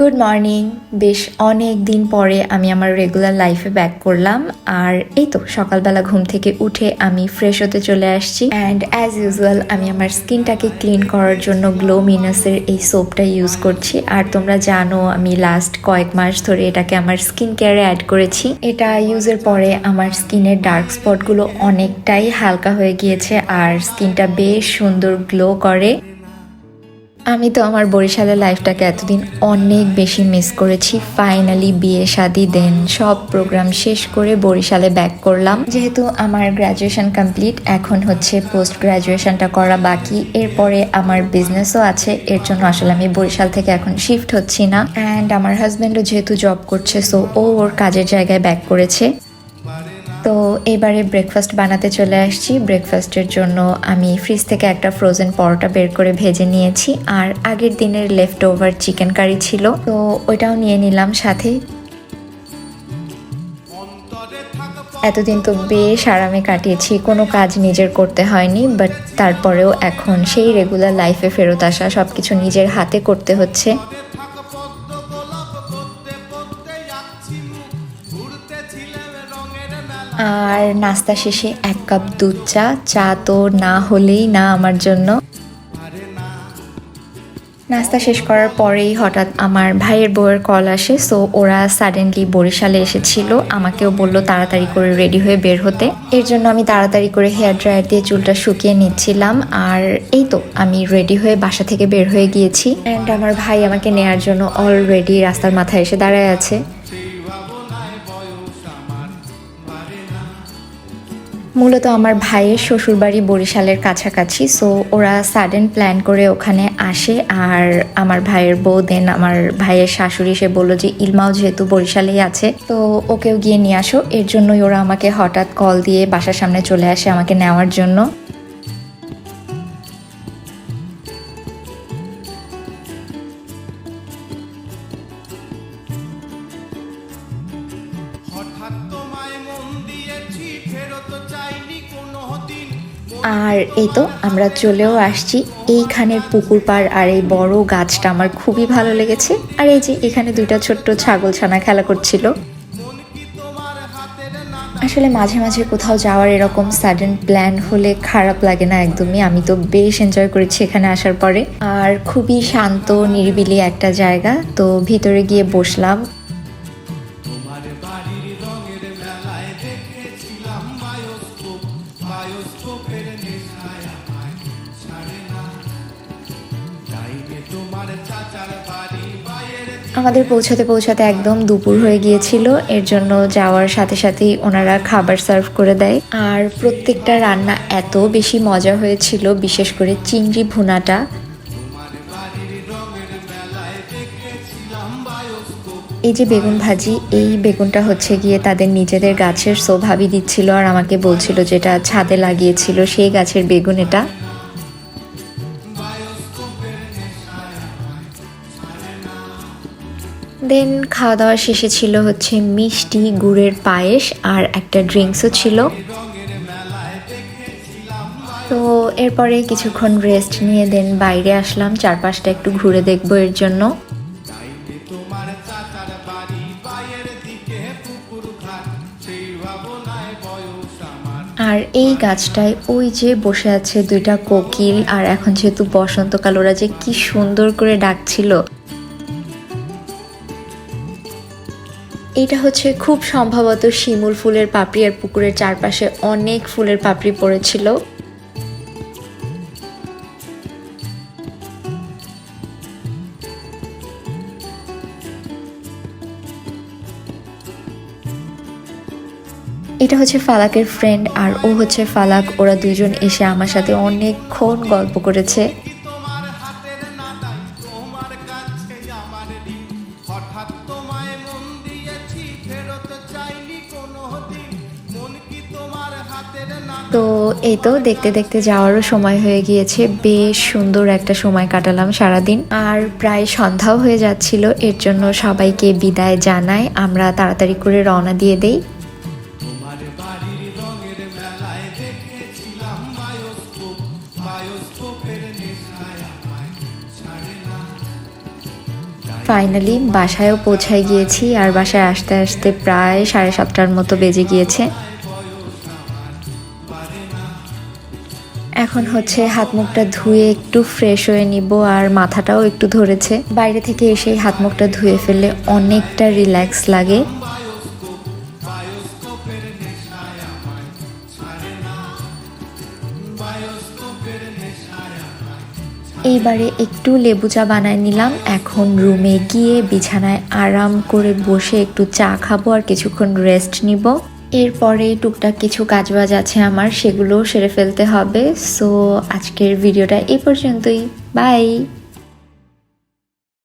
Good morning বেশ অনেক দিন পরে আমি আমার রেগুলার লাইফে ব্যাক করলাম। আর এই তো, সকালবেলা ঘুম থেকে উঠে আমি ফ্রেশ হতে চলে আসছি। অ্যান্ড অ্যাজ ইউজুয়াল আমি আমার স্কিনটাকে ক্লিন করার জন্য গ্লো মিনাসের এই সোপটা ইউজ করছি। আর তোমরা জানো, আমি লাস্ট কয়েক মাস ধরে এটাকে আমার স্কিন কেয়ারে অ্যাড করেছি। এটা ইউজের পরে আমার স্কিনের ডার্ক স্পটগুলো অনেকটাই হালকা হয়ে গিয়েছে। আর স্কিনটা বেশ সুন্দর গ্লো করে। আমি তো আমার বরিশালের লাইফটাকে এতদিন অনেক বেশি মিস করেছি। ফাইনালি বিয়ে, শাদি দেন সব প্রোগ্রাম শেষ করে বরিশালে ব্যাক করলাম। যেহেতু আমার গ্র্যাজুয়েশন কমপ্লিট এখন হচ্ছে পোস্ট গ্র্যাজুয়েশনটা করা বাকি। এরপরে আমার বিজনেসও আছে, এর জন্য আসলে আমি বরিশাল থেকে এখন শিফট হচ্ছি না। অ্যান্ড আমার হাজব্যান্ডও যেহেতু জব করছে সো ও ওর কাজের জায়গায় ব্যাক করেছে। তো এবারে ব্রেকফাস্ট বানাতে চলে আসছি। ব্রেকফাস্টের জন্য আমি ফ্রিজ থেকে একটা ফ্রোজেন পরোটা বের করে ভেজে নিয়েছি। আর আগের দিনের লেফট ওভার চিকেন কারি ছিল, তো ওইটাও নিয়ে নিলাম সাথে। এতদিন তো বেশ আরামে কাটিয়েছি, কোনো কাজ নিজের করতে হয়নি বাট তারপরেও এখন সেই রেগুলার লাইফে ফেরত আসা সব কিছু নিজের হাতে করতে হচ্ছে। আর নাস্তা শেষে এক কাপ দুধ চা। চা তো না হলেই না আমার জন্য। নাস্তা শেষ করার পরেই হঠাৎ আমার ভাইয়ের বউয়ের কল আসে। সো ওরা সাডেনলি বরিশালে এসেছিল। আমাকেও বলল তাড়াতাড়ি করে রেডি হয়ে বের হতে। এর জন্য আমি তাড়াতাড়ি করে হেয়ার ড্রায়ার দিয়ে চুলটা শুকিয়ে নিচ্ছিলাম। আর এই তো, আমি রেডি হয়ে বাসা থেকে বের হয়ে গিয়েছি। অ্যান্ড আমার ভাই আমাকে নেয়ার জন্য অলরেডি রাস্তার মাথায় এসে দাঁড়ায় আছে। মূলত আমার ভাইয়ের শ্বশুরবাড়ি বরিশালের কাছাকাছি সো ওরা সাডেন প্ল্যান করে ওখানে আসে। আর আমার ভাইয়ের বউ দেন আমার ভাইয়ের শাশুড়ি, সে বলল যে, ইলমাও যেহেতু বরিশালেই আছে, তো ওকেও গিয়ে নিয়ে আসো। এর জন্যই ওরা আমাকে হঠাৎ কল দিয়ে বাসার সামনে চলে আসে আমাকে নেওয়ার জন্য। আর এই তো আমরা চলেও আসছি এইখানের পুকুর পাড় আর এই বড় গাছটা আমার খুবই ভালো লেগেছে। আর এই যে এখানে দুইটা ছোট্ট ছাগল ছানা খেলা করছিল। আসলে মাঝে মাঝে কোথাও যাওয়ার এরকম সাডেন প্ল্যান হলে খারাপ লাগে না একদমই। আমি তো বেশ এনজয় করেছি এখানে আসার পরে। আর খুবই শান্ত, নিরিবিলি একটা জায়গা, তো ভিতরে গিয়ে বসলাম। আমাদের পৌঁছাতে পৌঁছাতে একদম দুপুর হয়ে গিয়েছিল। এর জন্য যাওয়ার সাথে সাথেই ওনারা খাবার সার্ভ করে দেয়। আর প্রত্যেকটা রান্না এত বেশি মজা হয়েছিল, বিশেষ করে চিংড়ি ভুনাটা। এই যে বেগুন ভাজি, এই বেগুনটা হচ্ছে গিয়ে তাদের নিজেদের গাছের সোভাবি দিচ্ছিল আর আমাকে বলছিল যেটা ছাদে লাগিয়েছিল, সেই গাছের বেগুন এটা। দেন খাওয়া দাওয়া শেষে ছিল হচ্ছে মিষ্টি, গুড়ের পায়েস আর একটা ড্রিঙ্কসও ছিল। তো এরপরে কিছুক্ষণ রেস্ট নিয়ে দেন বাইরে আসলাম, চারপাশটা একটু ঘুরে দেখব এর জন্য। আর এই গাছটায় ওই যে বসে আছে দুইটা কোকিল, আর এখন যেহেতু বসন্তকাল, ওরা যে কি সুন্দর করে ডাকছিল। এটা হচ্ছে খুব সম্ভবত শিমুল ফুলের পাপড়ি আর পুকুরের চারপাশে অনেক ফুলের পাপড়ি পড়েছিল। এটা হচ্ছে ফালাকের ফ্রেন্ড আর ও হচ্ছে ফালাক। ওরা দুজন এসে আমার সাথে অনেকক্ষণ গল্প করেছে। তো এই তো দেখতে দেখতে যাওয়ারও সময় হয়ে গিয়েছে। বেশ সুন্দর একটা সময় কাটালাম সারাদিন। আর প্রায় সন্ধ্যাও হয়ে যাচ্ছিল। এর জন্য সবাইকে বিদায় জানাই। আমরা তাড়াতাড়ি করে রওনা দিয়ে দেই। ফাইনালি বাসায়ও পৌঁছায় গিয়েছি। আর বাসায় আসতে আসতে প্রায় সাড়ে সাতটার মতো বেজে গিয়েছে। এখন হচ্ছে হাত মুখটা ধুয়ে একটু ফ্রেশ হয়ে নিব আর মাথাটাও একটু ধরেছে। বাইরে থেকে এসে হাত মুখটা ধুয়ে ফেললে অনেকটা রিল্যাক্স লাগে। এইবারে একটু লেবু চা বানায় নিলাম। এখন রুমে গিয়ে বিছানায় আরাম করে বসে একটু চা খাব আর কিছুক্ষণ রেস্ট নিব। এরপরে টুকটাক কিছু কাজবাজ আছে আমার সেগুলো সেরে ফেলতে হবে। সো আজকের ভিডিওটা এই পর্যন্তই। বাই